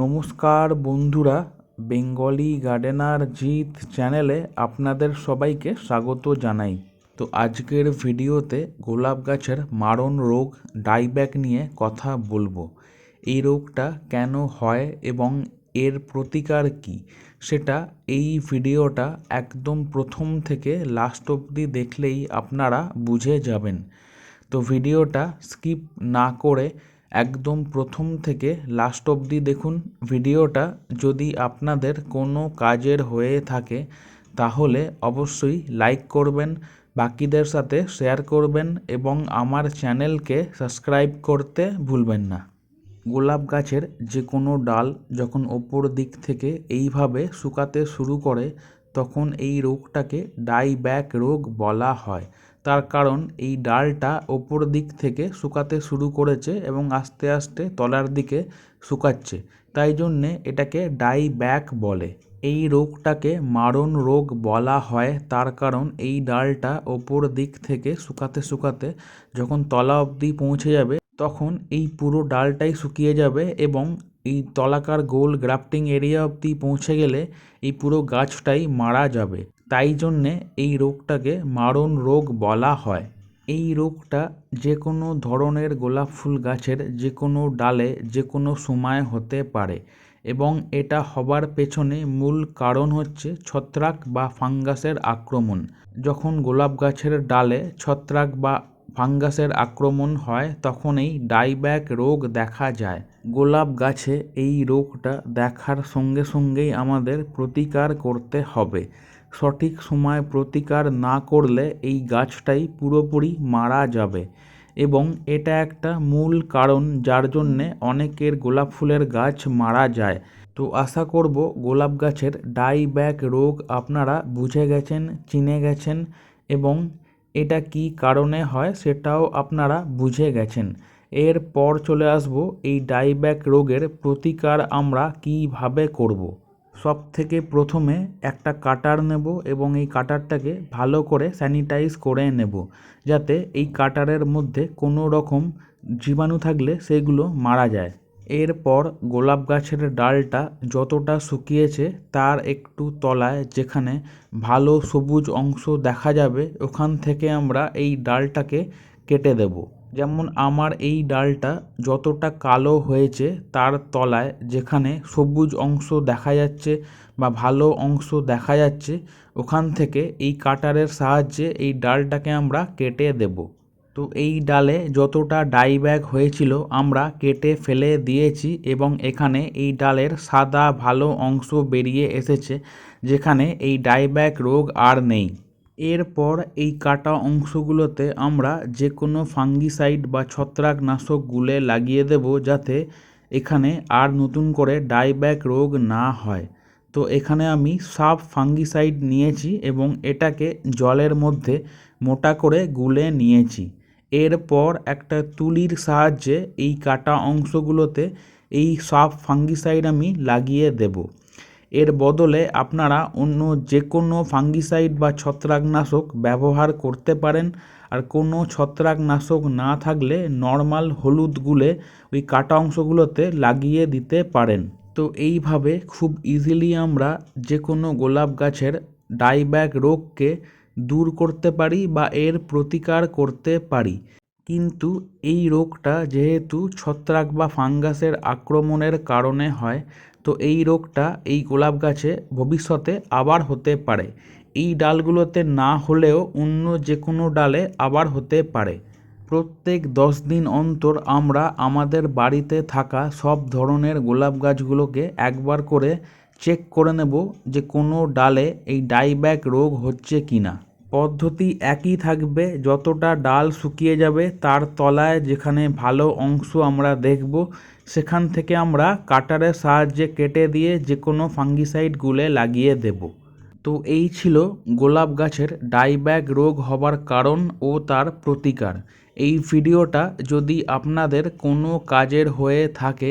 নমস্কার বন্ধুরা, Bengali gardener Jeet চ্যানেলে আপনাদের সবাইকে স্বাগত জানাই। তো আজকের ভিডিওতে গোলাপ গাছের মারণ রোগ ডাইব্যাক নিয়ে কথা বলব। এই রোগটা কেন হয় এবং এর প্রতিকার কী? সেটা এই ভিডিওটা একদম প্রথম থেকে লাস্ট অবধি দেখলেই আপনারা বুঝে যাবেন। তো ভিডিওটা স্কিপ না করে একদম প্রথম থেকে লাস্ট অবধি দেখুন ভিডিওটা। যদি আপনাদের কোনো কাজের হয়ে থাকে, তাহলে অবশ্যই লাইক করবেন, বাকিদের সাথে শেয়ার করবেন এবং আমার চ্যানেলকে সাবস্ক্রাইব করতে ভুলবেন না। গোলাপ গাছের যে কোনো ডাল যখন ওপর দিক থেকে এইভাবে শুকাতে শুরু করে, তখন এই রোগটাকে ডাইব্যাক রোগ বলা হয়। তার কারণ এই ডালটা ওপর দিক থেকে শুকাতে শুরু করেছে এবং আস্তে আস্তে তলার দিকে শুকাচ্ছে। তাই জন্যে এটাকে ডাইব্যাক বলে। এই রোগটাকে মারণ রোগ বলা হয়। তার কারণ এই ডালটা ওপর দিক থেকে শুকাতে শুকাতে যখন তলা অবধি পৌঁছে যাবে, তখন এই পুরো ডালটাই শুকিয়ে যাবে এবং এই তলাকার গোল গ্রাফটিং এরিয়া অবধি পৌঁছে গেলে এই পুরো গাছটাই মারা যাবে। তাই জন্যে এই রোগটাকে মারণ রোগ বলা হয়। এই রোগটা যে কোনো ধরনের গোলাপ ফুল গাছের যে কোনো ডালে যে কোনো সময় হতে পারে এবং এটা হবার পেছনে মূল কারণ হচ্ছে ছত্রাক বা ফাঙ্গাসের আক্রমণ। যখন গোলাপ গাছের ডালে ছত্রাক বা ফাঙ্গাসের আক্রমণ হয়, তখন এই ডাইব্যাক রোগ দেখা যায়। গোলাপ গাছে এই রোগটা দেখার সঙ্গে সঙ্গেই আমাদের প্রতিকার করতে হবে। সঠিক সময় প্রতিকার না করলে এই গাছটাই পুরোপুরি মারা যাবে এবং এটা একটা মূল কারণ যার জন্যে অনেকের গোলাপ ফুলের গাছ মারা যায় তো আশা করব গোলাপ গাছের ডাইব্যাক রোগ আপনারা বুঝে গেছেন, চিনে গেছেন এবং এটা কি কারণে হয় সেটাও আপনারা বুঝে গেছেন এরপর চলে আসব এই ডাইব্যাক রোগের প্রতিকার আমরা কীভাবে করব। সব থেকে প্রথমে একটা কাটার নেব এবং এই কাটারটাকে ভালো করে স্যানিটাইজ করে নেব, যাতে এই কাটারের মধ্যে কোনো রকম জীবাণু থাকলে সেগুলো মারা যায়। এরপর গোলাপ গাছের ডালটা যতটা শুকিয়েছে তার একটু তলায় যেখানে ভালো সবুজ অংশ দেখা যাবে, ওখান থেকে আমরা এই ডালটাকে কেটে দেব। যেমন আমার এই ডালটা যতটা কালো হয়েছে তার তলায় যেখানে সবুজ অংশ দেখা যাচ্ছে বা ভালো অংশ দেখা যাচ্ছে, ওখান থেকে এই কাটারের সাহায্যে এই ডালটাকে আমরা কেটে দেব। তো এই ডালে যতটা ডাইব্যাক হয়েছিল আমরা কেটে ফেলে দিয়েছি এবং এখানে এই ডালের সাদা ভালো অংশ বেরিয়ে এসেছে, যেখানে এই ডাইব্যাক রোগ আর নেই। এরপর এই কাটা অংশগুলোতে আমরা যে কোনো ফাঙ্গিসাইড বা ছত্রাকনাশক গুলে লাগিয়ে দেব যাতে এখানে আর নতুন করে ডাইব্যাক রোগ না হয়। তো এখানে আমি সাব ফাঙ্গিসাইড নিয়েছি এবং এটাকে জলের মধ্যে মোটা করে গুলে নিয়েছি। এরপর একটা তুলির সাহায্যে এই কাটা অংশগুলোতে এই সাব ফাঙ্গিসাইড আমি লাগিয়ে দেব। এর বদলে আপনারা অন্য যে কোনো ফাঙ্গিসাইড বা ছত্রাকনাশক ব্যবহার করতে পারেন। আর কোনো ছত্রাকনাশক না থাকলে নর্মাল হলুদ গুলে ওই কাটা অংশগুলোতে লাগিয়ে দিতে পারেন। তো এইভাবে খুব ইজিলি আমরা যে কোনো গোলাপ গাছের ডাইব্যাক রোগকে দূর করতে পারি বা এর প্রতিকার করতে পারি। কিন্তু এই রোগটা যেহেতু ছত্রাক বা ফাঙ্গাসের আক্রমণের কারণে হয়, তো এই রোগটা এই গোলাপ গাছে ভবিষ্যতে আবার হতে পারে। এই ডালগুলোতে না হলেও অন্য যে কোনো ডালে আবার হতে পারে। প্রত্যেক দশ দিন অন্তর আমরা আমাদের বাড়িতে থাকা সব ধরনের গোলাপ গাছগুলোকে একবার করে চেক করে নেব যে কোনো ডালে এই ডাইব্যাক রোগ হচ্ছে কি না পদ্ধতি একই থাকবে, যতটা ডাল শুকিয়ে যাবে তার তলায় যেখানে ভালো অংশ আমরা দেখব, সেখান থেকে আমরা কাটারের সাহায্যে কেটে দিয়ে যে কোনো ফাঙ্গিসাইড গুলে লাগিয়ে দেব। তো এই ছিল গোলাপ গাছের ডাইব্যাক রোগ হবার কারণ ও তার প্রতিকার। এই ভিডিওটা যদি আপনাদের কোনো কাজের হয়ে থাকে